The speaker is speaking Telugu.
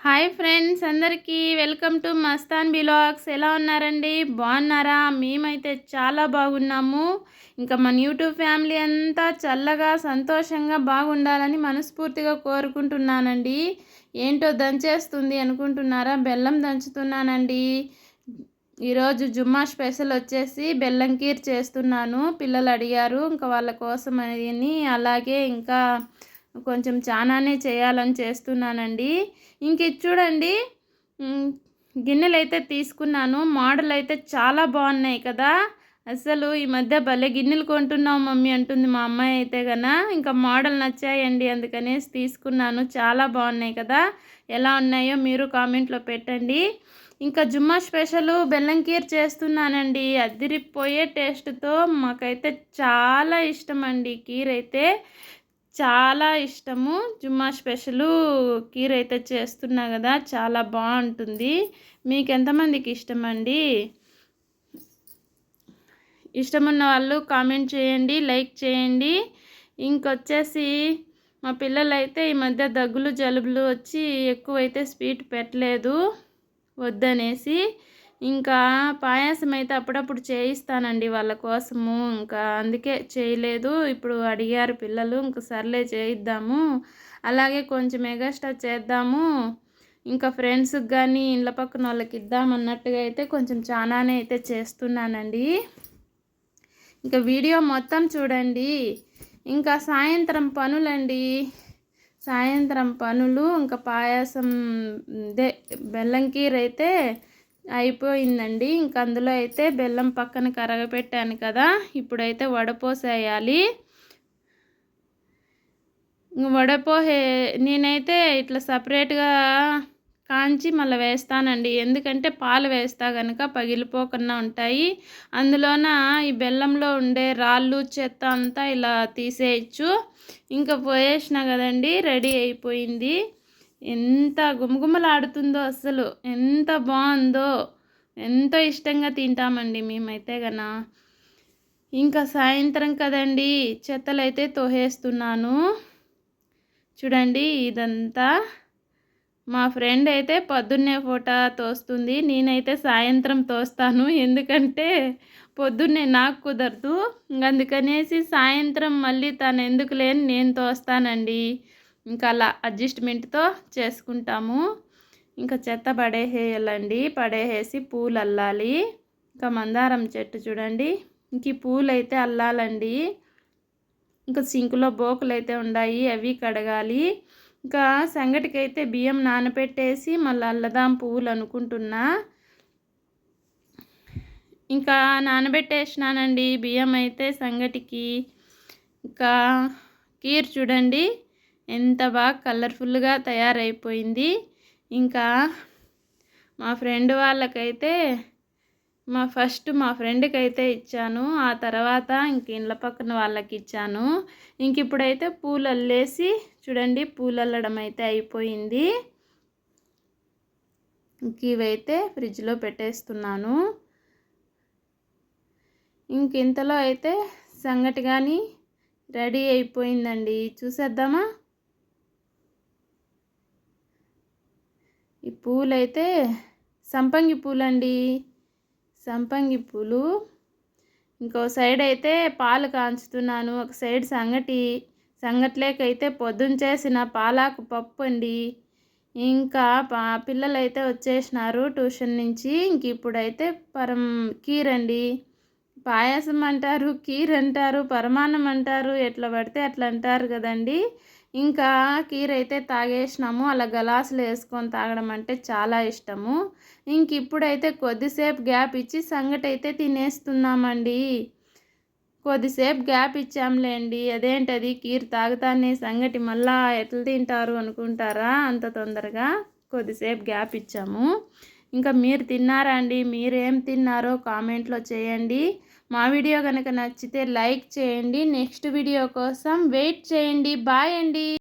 హాయ్ ఫ్రెండ్స్ అందరికీ వెల్కమ్ టు మస్తాన్ బిలాగ్స్. ఎలా ఉన్నారండి? బాగున్నారా? మేమైతే చాలా బాగున్నాము. ఇంకా మన యూట్యూబ్ ఫ్యామిలీ అంతా చల్లగా సంతోషంగా బాగుండాలని మనస్ఫూర్తిగా కోరుకుంటున్నానండి. ఏంటో దంచేస్తుంది అనుకుంటున్నారా? బెల్లం దంచుతున్నానండి. ఈరోజు జుమ్మా స్పెషల్ వచ్చేసి బెల్లం కీర్ చేస్తున్నాను. పిల్లలు అడిగారు ఇంకా వాళ్ళ కోసం అని అలాగే ఇంకా కొంచెం చాలానే చేయాలని చేస్తున్నానండి. ఇంక ఇది చూడండి. గిన్నెలు అయితే తీసుకున్నాను. మోడల్ అయితే చాలా బాగున్నాయి కదా. అసలు ఈ మధ్య భలే గిన్నెలు కొంటున్నావు మమ్మీ అంటుంది మా అమ్మాయి అయితే కన్నా ఇంకా మోడల్ నచ్చాయండి అందుకనేసి తీసుకున్నాను. చాలా బాగున్నాయి కదా. ఎలా ఉన్నాయో మీరు కామెంట్లో పెట్టండి. ఇంకా జుమ్మా స్పెషల్ బెల్లం కీర్ చేస్తున్నానండి. అదిరిపోయే టేస్ట్తో మాకైతే చాలా ఇష్టం అండి కీర్ అయితే చాలా ఇష్టము. జుమ్మా స్పెషల్ కీర్ అయితే చేస్తున్నా కదా చాలా బాగుంటుంది. మీకు ఎంతమందికి ఇష్టం అండి ఇష్టమున్న వాళ్ళు కామెంట్ చేయండి లైక్ చేయండి. ఇంకొచ్చేసి మా పిల్లలైతే ఈ మధ్య దగ్గులు జలుబులు వచ్చి ఎక్కువైతే స్వీట్ పెట్టలేదు. వద్దనేసి ఇంకా పాయాసం అయితే అప్పుడప్పుడు చేయిస్తానండి వాళ్ళ కోసము. ఇంకా అందుకే చేయలేదు. ఇప్పుడు అడిగారు పిల్లలు ఇంకా సర్లే చేయిద్దాము. అలాగే కొంచెం ఎగస్ట్రా చేద్దాము. ఇంకా ఫ్రెండ్స్కి కానీ ఇండ్ల పక్కన వాళ్ళకి ఇద్దామన్నట్టుగా అయితే కొంచెం చాలానే అయితే చేస్తున్నానండి. ఇంకా వీడియో మొత్తం చూడండి. ఇంకా సాయంత్రం పనులండి. సాయంత్రం పనులు ఇంకా పాయాసం దే బెల్లం కీర అయితే అయిపోయిందండి. ఇంక అందులో అయితే బెల్లం పక్కన కరగపెట్టాను కదా ఇప్పుడైతే వడపోసేయాలి వడపోహే నేనైతే ఇట్లా సపరేట్గా కాంచి మళ్ళీ వేస్తానండి. ఎందుకంటే పాలు వేస్తా కనుక పగిలిపోకుండా ఉంటాయి. అందులోన ఈ బెల్లంలో ఉండే రాళ్ళు చెత్త అంతా ఇలా తీసేయచ్చు. ఇంకా పోయేసిన కదండి రెడీ అయిపోయింది. ఎంత గుమగుమలాడుతుందో అసలు ఎంత బాగుందో ఎంతో ఇష్టంగా తింటామండి మేమైతే గన. ఇంకా సాయంత్రం కదండి చెత్తలు అయితే తోహేస్తున్నాను. చూడండి ఇదంతా. మా ఫ్రెండ్ అయితే పొద్దున్నే ఫోటో తోస్తుంది నేనైతే సాయంత్రం తోస్తాను. ఎందుకంటే పొద్దున్నే నాకు కుదరదు. అందుకనేసి సాయంత్రం మళ్ళీ తను ఎందుకు లేని నేను తోస్తానండి. ఇంకా అలా అడ్జస్ట్మెంట్తో చేసుకుంటాము. ఇంకా చెత్త పడేసేయాలండి. పడేసేసి పూలు అల్లాలి. ఇంకా మందారం చెట్టు చూడండి. ఇంక ఈ పూలు అయితే అల్లాలండి. ఇంకా సింకులో బోకులు అయితే ఉన్నాయి అవి కడగాలి. ఇంకా సంగటికి అయితే బియ్యం నానబెట్టేసి మళ్ళీ అల్లదాం పువ్వులు అనుకుంటున్నా. ఇంకా నానబెట్టేసినానండి బియ్యం అయితే సంగటికి. ఇంకా కీర్ చూడండి. ఎంత బాగా కలర్ఫుల్గా తయారైపోయింది. ఇంకా మా ఫ్రెండ్ వాళ్ళకైతే మా ఫస్ట్ మా ఫ్రెండ్కి అయితే ఇచ్చాను. ఆ తర్వాత ఇంక ఇండ్ల పక్కన వాళ్ళకి ఇచ్చాను ఇంక ఇప్పుడైతే పూలు అల్లేసి చూడండి పూలు అల్లడం అయితే అయిపోయింది. ఇంక ఇవైతే ఫ్రిడ్జ్లో పెట్టేస్తున్నాను. ఇంక ఇంతలో అయితే సంగటి కానీ రెడీ అయిపోయిందండి. చూసేద్దామా? ఈ పూలైతే సంపంగి పూలండి. సంపంగి పూలు. ఇంకో సైడ్ అయితే పాలు కాంచుతున్నాను. ఒక సైడ్ సంగటి సంగట్లేకైతే పొద్దున చేసిన పాలాకు పప్పు అండి. ఇంకా పా పిల్లలైతే వచ్చేసినారు ట్యూషన్ నుంచి. ఇంక ఇప్పుడైతే పరం కీర్ అండి పాయసం అంటారు కీర్ అంటారు పరమాన్నం అంటారు ఎట్లా పడితే అట్లా అంటారు కదండి. ఇంకా కీర్ అయితే తాగేసినాము. అలా గలాసులు వేసుకొని తాగడం అంటే చాలా ఇష్టము. ఇంక ఇప్పుడైతే కొద్దిసేపు గ్యాప్ ఇచ్చి సంగటి అయితే తినేస్తున్నామండి. కొద్దిసేపు గ్యాప్ ఇచ్చాంలేండి. అదేంటది? కీర్ తాగుతానే సంగటి మళ్ళా ఎట్లా తింటారు అనుకుంటారా? అంత తొందరగా కొద్దిసేపు గ్యాప్ ఇచ్చాము. ఇంకా మీరు తిన్నారా అండి? మీరేం తిన్నారో కామెంట్లో చేయండి. మా వీడియో కనుక నచ్చితే లైక్ చేయండి. నెక్స్ట్ వీడియో కోసం వెయిట్ చేయండి. బాయ్ అండి.